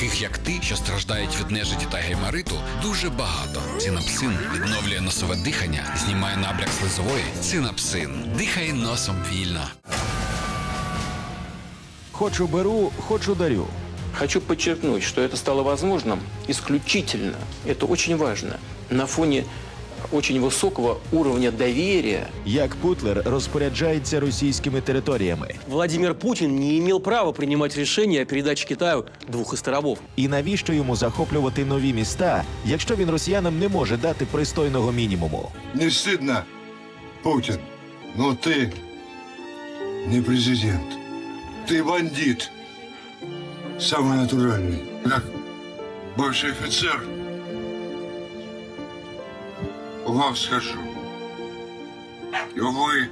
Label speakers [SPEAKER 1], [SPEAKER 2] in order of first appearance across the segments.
[SPEAKER 1] таких як ти, що страждають від нежиті та геймариту, дуже багато. Цинапсин відновлює носове дихання, знімає набряк слизової. Цинапсин. Дихай носом вільно.
[SPEAKER 2] Хочу беру, хочу дарю.
[SPEAKER 3] Хочу подчеркнуть, что это стало возможным исключительно, это очень важно, на фоне очень высокого уровня доверия
[SPEAKER 2] Як Путлер розпоряджається російськими територіями,
[SPEAKER 4] Владимир Путин не имел права принимать решение о передаче Китаю двух островов.
[SPEAKER 2] і навіщо йому захоплювати нові міста, якщо він росіянам не може дати пристойного мінімуму?
[SPEAKER 5] Не стыдно, Путин? Но ты не президент. Ты бандит. Самый натуральный. Как бывший офицер, вам скажу. Вы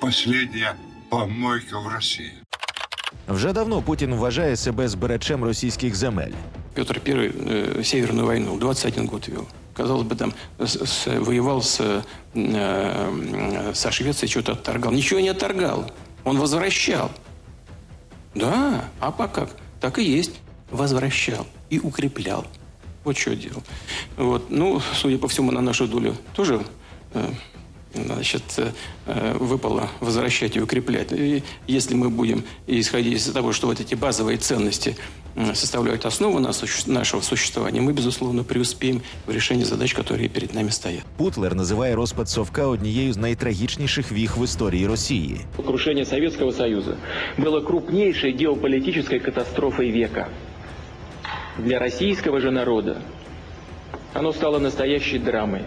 [SPEAKER 5] последняя помойка в России.
[SPEAKER 2] Вже давно Путін вважає себе збирачем російських земель.
[SPEAKER 3] Петр I э, Северную войну 21 год вел. Казалось бы, там с- с- воевал с, э, э, со Швецией, что-то отторгал. Ничего не отторгал. Он возвращал. Да, а по как? Так и есть. Возвращал и укреплял. Вот что делал. Вот. Ну, судя по всему, на нашу долю тоже э, значит, э, э, выпало возвращать и укреплять. И если мы будем исходить из того, что вот эти базовые ценности м, составляют основу нас- нашего существования, мы, безусловно, преуспеем в решении задач, которые перед нами стоят.
[SPEAKER 2] Путлер називає розпад Совка однією з найтрагічніших віх в історії Росії.
[SPEAKER 3] Крушение Советского Союза было крупнейшей геополитической катастрофой века. Для российского же народа оно стало настоящей драмой.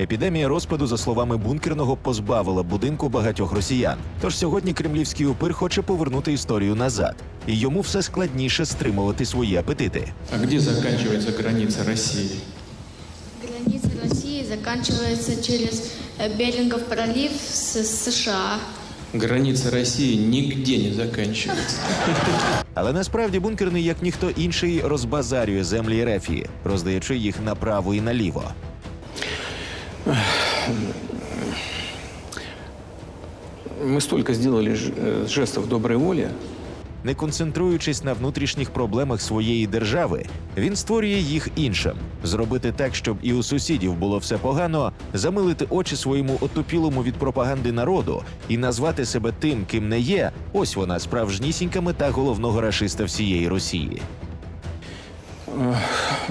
[SPEAKER 2] Епідемія розпаду, за словами бункерного, позбавила будинку багатьох росіян. Тож сьогодні кремлівський упир хоче повернути історію назад, і йому все складніше стримувати свої апетити.
[SPEAKER 6] А где заканчивается граница России?
[SPEAKER 7] Граница России заканчивается через Берингов пролив с США.
[SPEAKER 6] Граница Росії нігде не закінчується.
[SPEAKER 2] Але насправді бункерний, як ніхто інший, розбазарює землі рефії, роздаючи їх направо і наліво.
[SPEAKER 3] Мы столько сделали ж- э, жестов доброй воли,
[SPEAKER 2] Не концентруючись на внутрішніх проблемах своєї держави, він створює їх іншим. Зробити так, щоб і у сусідів було все погано, замилити очі своєму отупілому від пропаганди народу і назвати себе тим, ким не є. Ось вона справжнісінька мета головного рашиста всієї Росії.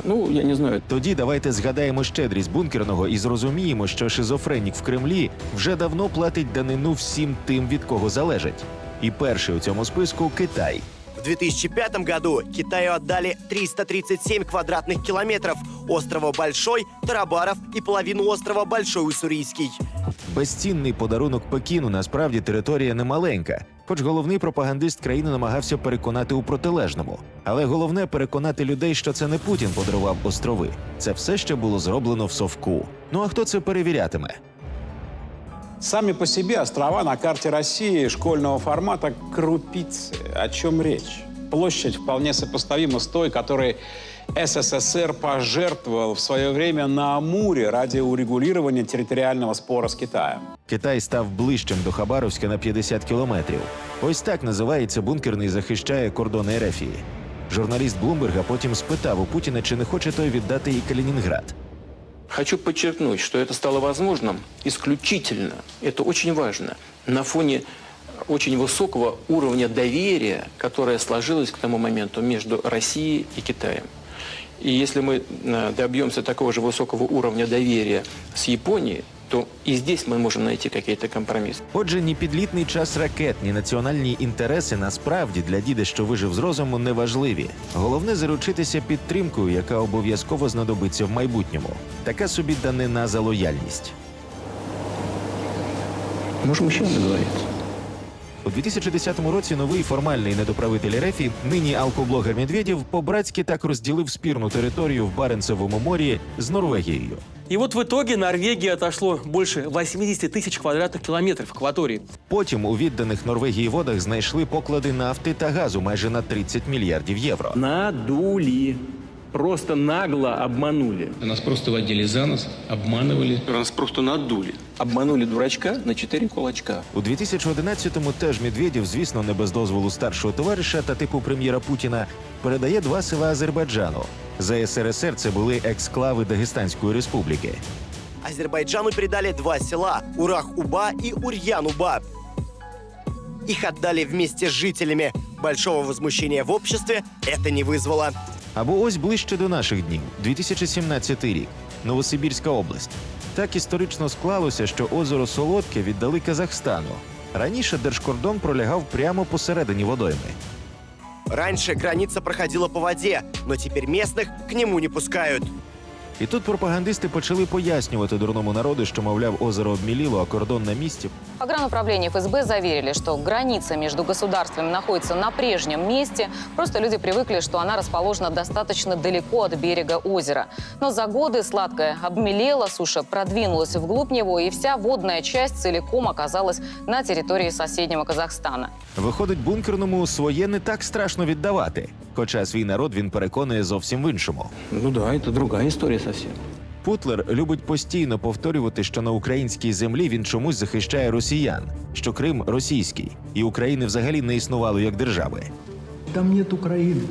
[SPEAKER 3] ну, я не знаю,
[SPEAKER 2] Тоді давайте згадаємо щедрість бункерного і зрозуміємо, що шизофренік в Кремлі вже давно платить данину всім тим, від кого залежить. І перший у цьому списку Китай.
[SPEAKER 8] В 2005 году Китаю отдали 337 квадратных километров острова Большой, Тарабаров и половину острова Большой Уссурийский.
[SPEAKER 2] Безцінний подарунок Пекіну насправді територія немаленька, хоч головний пропагандист країни намагався переконати у протилежному. Але головне переконати людей, що це не Путін подарував острови. Це все ще було зроблено в совку. Ну а хто це перевірятиме?
[SPEAKER 9] Сами по себе острова на карте России школьного формата крупицы. О чем речь? Площадь вполне сопоставима с той, которой СССР пожертвовал в свое время на Амуре ради урегулирования территориального спора с Китаем.
[SPEAKER 2] Китай став ближчим до Хабаровська на 50 кілометрів. Ось так називається бункерний захищає кордони Ерефії. Журналіст Блумберга потім спитав у Путіна, чи не хоче той віддати і Калінінград.
[SPEAKER 3] Хочу подчеркнуть, что это стало возможным исключительно, это очень важно, на фоне очень высокого уровня доверия, которое сложилось к тому моменту между Россией и Китаем. И если мы э, добьемся такого же высокого уровня доверия с Японией, то і здесь ми можемо знайти какие-то компромиссы.
[SPEAKER 2] Отже, ні підлітний час ракет, ні національні інтереси насправді для діда, що вижив з розуму, не важливі. Головне заручитися підтримкою, яка обов'язково знадобиться в майбутньому. Така собі данина за лояльність.
[SPEAKER 3] Можемо ще не договориться.
[SPEAKER 2] У 2010 році новий формальний недоправитель Рефі, нині алкоблогер Медведєв, по-братськи так розділив спірну територію в Баренцевому морі з Норвегією.
[SPEAKER 4] И вот в итоге Норвегии отошло больше 80 тысяч квадратных километров акватории.
[SPEAKER 2] Потім у відданих Норвегії водах знайшли поклади нафти та газу майже на 30 мільярдів євро.
[SPEAKER 4] Надули просто нагло обманули.
[SPEAKER 6] Нас просто водили за нос, обманывали.
[SPEAKER 3] Нас просто надули.
[SPEAKER 4] Обманули дурачка на четыре кулачка.
[SPEAKER 2] У 2011-му теж Медведєв, звісно, не без дозволу старшого товариша та типу прем'єра Путіна, передає два села Азербайджану. За СРСР це були ексклави Дагестанської республіки.
[SPEAKER 8] Азербайджану передали два села – Урах-Уба и Урьян-Уба. Их отдали вместе с жителями. Большого возмущения в обществе это не вызвало.
[SPEAKER 2] Або ось ближче до наших днів, 2017 рік, Новосибірська область. Так історично склалося, що озеро Солодке віддали Казахстану. Раніше держкордон пролягав прямо посередині водойми.
[SPEAKER 8] Раньше граница проходила по воде, но теперь местных к нему не пускают.
[SPEAKER 2] І тут пропагандисти почали пояснювати дурному народу, що, мовляв, озеро обміліло, а кордон на місці.
[SPEAKER 10] Погрануправление ФСБ заверили, что граница между государствами находится на прежнем месте. Просто люди привыкли, что она расположена достаточно далеко от берега озера. Но за годы сладкое обмелело, суша продвинулась вглубь него, и вся водная часть целиком оказалась на территории соседнего Казахстана.
[SPEAKER 2] Виходить, бункерному своє не так страшно віддавати. Хоча свій народ він переконує зовсім в іншому.
[SPEAKER 3] Ну да, это другая история совсем.
[SPEAKER 2] Путлер любить постійно повторювати, що на українській землі він чомусь захищає росіян, що Крим російський, і України взагалі не існувало як держави.
[SPEAKER 11] Там нет Украины.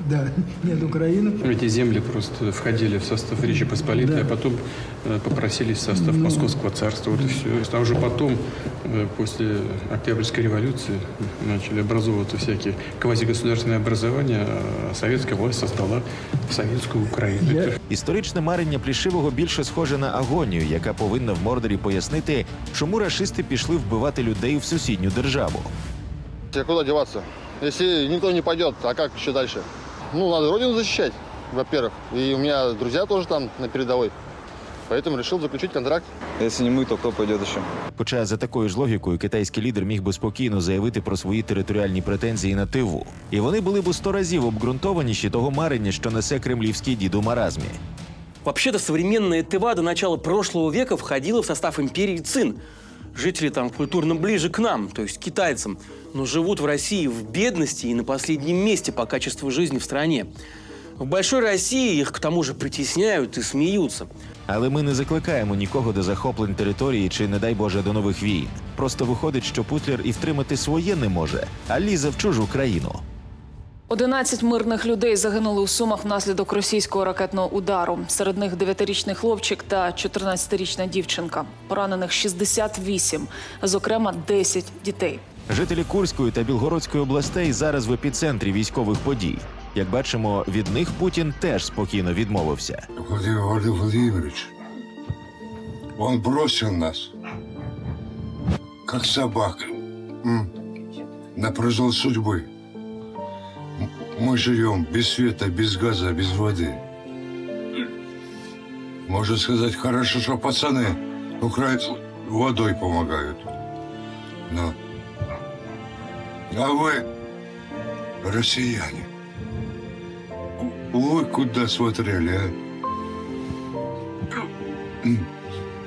[SPEAKER 6] конечно.
[SPEAKER 11] Да, нет Украины.
[SPEAKER 6] Эти земли просто входили в состав Речи Посполитой,
[SPEAKER 11] Да.
[SPEAKER 6] а потом э, попросились в состав
[SPEAKER 11] Ну.
[SPEAKER 6] Московского царства. Вот и все. А уже потом, э, после Октябрьской революции, начали образовываться всякие квазигосударственные образования, а советская власть создала советскую Украину.
[SPEAKER 11] Я-
[SPEAKER 6] Это
[SPEAKER 2] Історичне марення Плішивого більше схоже на агонію, яка повинна в Мордорі пояснити, чому рашисти пішли вбивати людей в сусідню державу.
[SPEAKER 12] А куда деваться? Если никто не пойдет, а как еще дальше? Ну, надо родину защищать, во-первых. И у меня друзья тоже там на передовой. Поэтому решил заключить контракт.
[SPEAKER 13] Если не мы, то кто пойдет еще?
[SPEAKER 2] Хоча за такою ж логікою китайський лідер міг би спокійно заявити про свої територіальні претензії на Тиву, і вони були б у сто разів обґрунтованіші того марення, що несе кремлівський дід у маразмі.
[SPEAKER 4] Вообще-то современная Тыва до начала прошлого века входила в состав империи Цин. Жители там культурно ближе к нам, то есть к китайцам, но живут в России в бедности и на последнем месте по качеству жизни в стране. В большой России их к тому же притесняют и смеются.
[SPEAKER 2] Але ми не закликаємо нікого до захоплень території чи, не дай Боже, до нових війн. Просто виходить, що Путлер і втримати своє не може, а лізе в чужу країну.
[SPEAKER 14] 11 мирних людей загинули у Сумах внаслідок російського ракетного удару. Серед них 9-річний хлопчик та 14-річна дівчинка. Поранених 68, зокрема 10 дітей.
[SPEAKER 2] Жителі Курської та Білгородської областей зараз в епіцентрі військових подій. Як бачимо, від них Путін теж спокійно відмовився.
[SPEAKER 5] Владимир Владимир Владимирович, он бросил нас, как собак, на произвол судьбы. Мы живем без света, без газа, без воды. Можно сказать, хорошо, что пацаны украинцы водой помогают. Но... А вы, россияне, вы куда смотрели, а?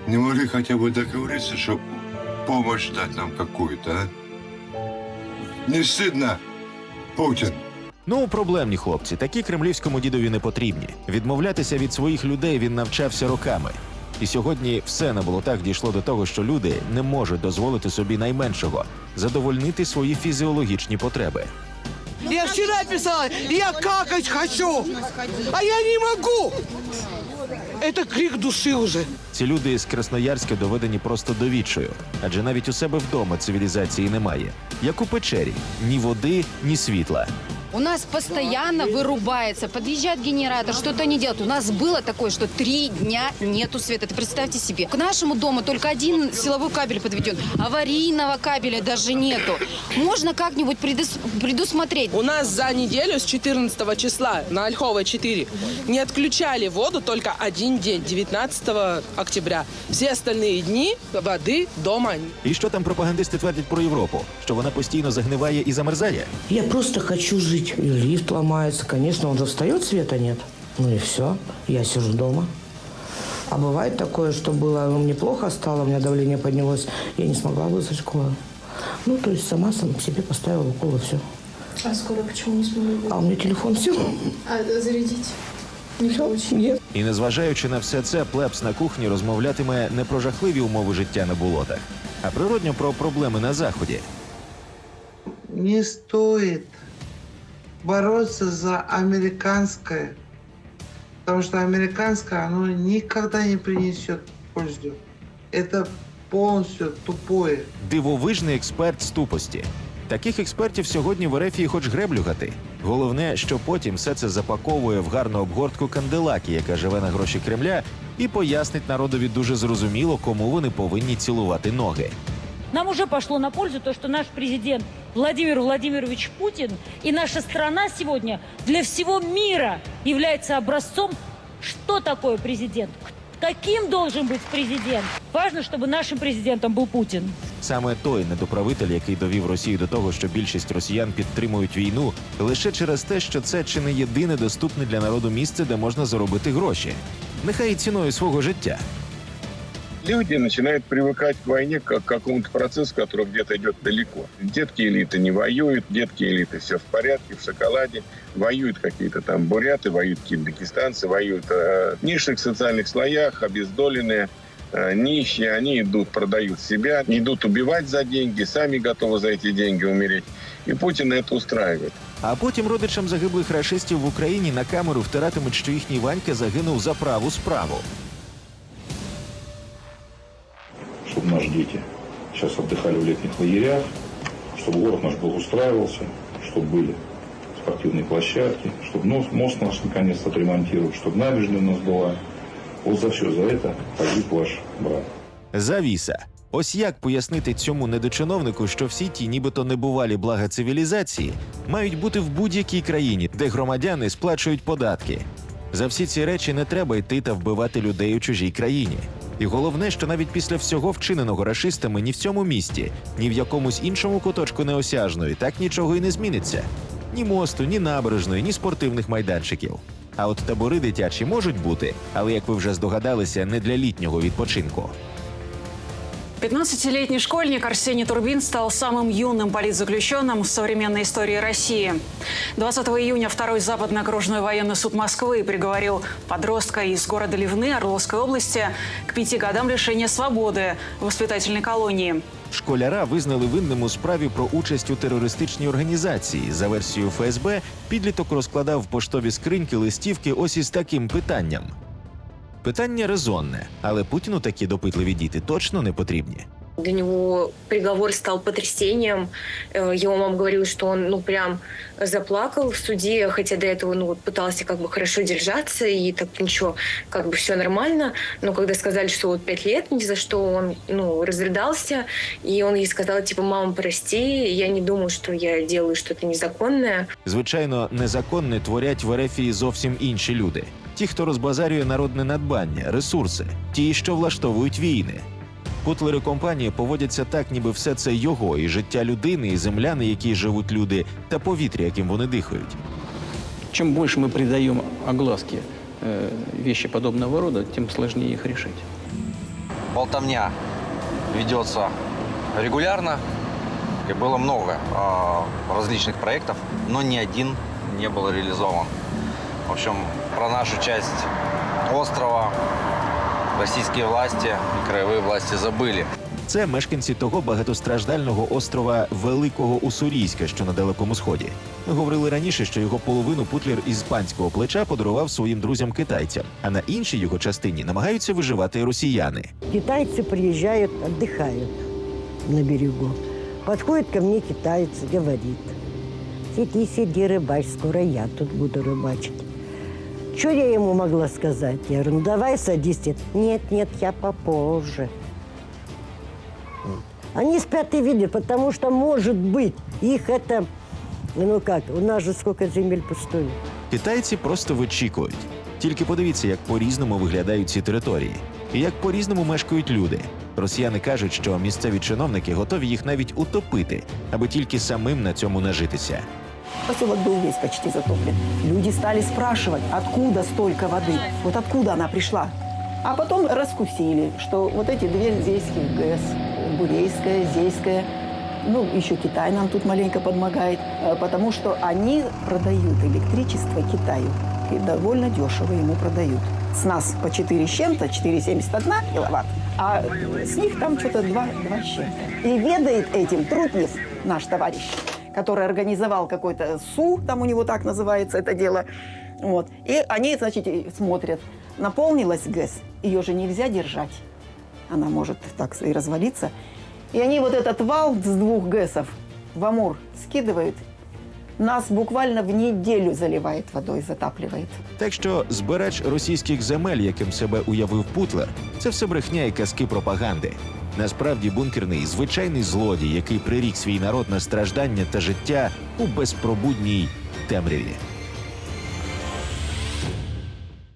[SPEAKER 5] Не могли хотя бы договориться, чтобы помощь дать нам какую-то, а? Не стыдно, Путин?
[SPEAKER 2] Ну, проблемні хлопці, такі кремлівському дідові не потрібні. Відмовлятися від своїх людей він навчався роками. І сьогодні все на болотах дійшло до того, що люди не можуть дозволити собі найменшого задовольнити свої фізіологічні потреби.
[SPEAKER 11] Я вчера писала, я какать хочу, а я не могу. Это крик души уже.
[SPEAKER 2] Ці люди з Красноярська доведені просто до відчаю, адже навіть у себе вдома цивілізації немає, як у печері ні води, ні світла.
[SPEAKER 7] У нас постоянно вырубается, подъезжает генератор, что-то они делают. У нас было такое, что три дня нету света. Это представьте себе. К нашему дому только один силовой кабель подведен. Аварийного кабеля даже нету. Можно как-нибудь предус- предусмотреть.
[SPEAKER 11] У нас за неделю с 14 числа на Ольховой 4 не отключали воду только один день, 19 октября. Все остальные дни воды дома
[SPEAKER 2] І що там пропагандисти твердять про Європу? Що вона постійно загниває і замерзає?
[SPEAKER 11] Я просто хочу жить. И лифт ломается. Конечно, он же встает, света нет. Ну и все. Я сижу дома. А бывает такое, что было, ну, мне плохо стало, у меня давление поднялось, я не смогла вызвать скорую. Ну, то есть сама сам себе поставила укол и все.
[SPEAKER 15] А скоро почему не смогли?
[SPEAKER 11] А у меня телефон все.
[SPEAKER 15] А зарядить? Не получилось?
[SPEAKER 11] Нет.
[SPEAKER 2] І незважаючи на все це, плебс на кухні розмовлятиме не про жахливі умови життя на болотах, а природньо про проблеми на заході.
[SPEAKER 16] Не стоит бороться за американское, потому что американское, оно никогда не принесет пользу. Это полностью тупое.
[SPEAKER 2] Дивовижний експерт з тупості. Таких експертів сьогодні в Ерефії хоч греблюгати. Головне, що потім все це запаковує в гарну обгортку канделакі, яка живе на гроші Кремля, і пояснить народові дуже зрозуміло, кому вони повинні цілувати ноги.
[SPEAKER 15] Нам уже пошло на пользу то, что наш президент Владимир Владимирович Путин и наша страна сегодня для всего мира является образцом, что такое президент, каким должен быть президент. Важно, чтобы нашим президентом был Путин.
[SPEAKER 2] Саме той недоправитель, який довів Росію до того, що більшість росіян підтримують війну лише через те, що це чи не єдине доступне для народу місце, де можна заробити гроші, нехай і ціною свого життя.
[SPEAKER 17] Люди начинают привыкать к войне как к какому-то процессу, который где-то идет далеко. Детки элиты не воюют, детки элиты все в порядке, в шоколаде. Воюют какие-то там буряты, воюют какие-то дагестанцы, воюют э, в низших социальных слоях, обездоленные, э, нищие. Они идут, продают себя, идут убивать за деньги, сами готовы за эти деньги умереть. И Путин это устраивает.
[SPEAKER 2] А потім родичам загиблих рашистів в Україні на камеру втиратимуть, що їхній Ванька загинув за праву справу.
[SPEAKER 18] наши дети сейчас отдыхали в летних лагерях, чтобы город наш благоустраивался, чтобы были спортивные площадки, чтобы нос- мост наш наконец-то отремонтировать, чтобы набережная у нас была. Вот за все за это погиб ваш брат.
[SPEAKER 2] Завіса. Ось як пояснити цьому недочиновнику, що всі ті, нібито небувалі блага цивілізації, мають бути в будь-якій країні, де громадяни сплачують податки. За всі ці речі не треба йти та вбивати людей у чужій країні. І головне, що навіть після всього вчиненого рашистами ні в цьому місті, ні в якомусь іншому куточку неосяжної так нічого і не зміниться. Ні мосту, ні набережної, ні спортивних майданчиків. А от табори дитячі можуть бути, але як ви вже здогадалися, не для літнього відпочинку.
[SPEAKER 15] 15-летний школьник Арсений Турбин стал самым юным политзаключенным в современной истории России. 20 июня второй Западный окружной военный суд Москвы приговорил подростка из города Ливны Орловской области к пяти годам лишения свободы в воспитательной колонии.
[SPEAKER 2] Школяра визнали винним у справі про участь у терористичній організації. За версією ФСБ, підліток розкладав в поштові скриньки листівки ось із таким питанням. Питання резонне, але Путіну такі допитливі діти точно не потрібні.
[SPEAKER 15] Для него приговор стал потрясением. Э, Его мама говорила, что он, ну, прям заплакал в суде, хотя до этого, ну, вот пытался как бы хорошо держаться, и так ничего, как бы все нормально. Но когда сказали, что вот пять лет, ни за что, он, ну, разрыдался, и он ей сказал, типа, мама, прости, я не думал, что я делаю что-то незаконное.
[SPEAKER 2] Звичайно, незаконне творять в Ерефії зовсім інші люди: ті, хто розбазарює народне надбання, ресурси, ті, що влаштовують війни. Путлери компанії поводяться так, ніби все це його, і життя людини, і земля, на якій живуть люди, та повітря, яким вони дихають.
[SPEAKER 3] Чем больше мы придаем огласке э, вещи подобного рода, тем сложнее их решить.
[SPEAKER 13] Болтовня ведется регулярно, и было много а, различных проектов, но ни один не был реализован. В общем, про нашу часть острова российские власти и краевые власти забыли.
[SPEAKER 2] Це мешканці того багатостраждального острова Великого Уссурійська, що на далекому сході. Ми говорили раніше, що його половину Путлер із панського плеча подарував своїм друзям-китайцям, а на іншій його частині намагаються виживати росіяни.
[SPEAKER 11] Китайцы приезжают, отдыхают на берегу. Подходит ко мне китаец, говорит, сиди, сиди, рыбачь, скоро я тут буду рыбачить. Что я ему могла сказать? Я говорю, ну давай садись. Нет, нет, я попозже. Они спят и видят, потому что, может быть, их это, ну как, у нас же сколько земель пустует.
[SPEAKER 2] Китайці просто вичікують. Тільки подивіться, як по-різному виглядають ці території, і як по-різному мешкають люди. Росіяни кажуть, що місцеві чиновники готові їх навіть утопити, аби тільки самим на цьому нажитися.
[SPEAKER 11] Поселок был весь почти затоплен. Люди стали спрашивать, откуда столько воды, вот откуда она пришла. А потом раскусили, что вот эти две здесь ГЭС, Бурейская, Зейская,
[SPEAKER 19] Ну, еще Китай нам тут маленько помогает, э, потому что они продают электричество Китаю. И довольно дешево ему продают. С нас по 4 с чем-то, 4,71 киловатт, а с них там что-то 2, 2 с чем-то. И ведает этим Трутнев, наш товарищ, который организовал какой-то СУ, там у него так называется это дело. Вот. И они, значит, и смотрят, наполнилась ГЭС, ее же нельзя держать. Она может так и развалиться. И они вот этот вал с двух ГЭСов в Амур скидывают. Нас буквально в неделю заливает водой, затапливает.
[SPEAKER 2] Так що збирач російських земель, яким себе уявив Путлер, це все брехня і казки пропаганди. Насправді бункерний звичайний злодій, який прирік свій народ на страждання та життя у безпробудній темряві.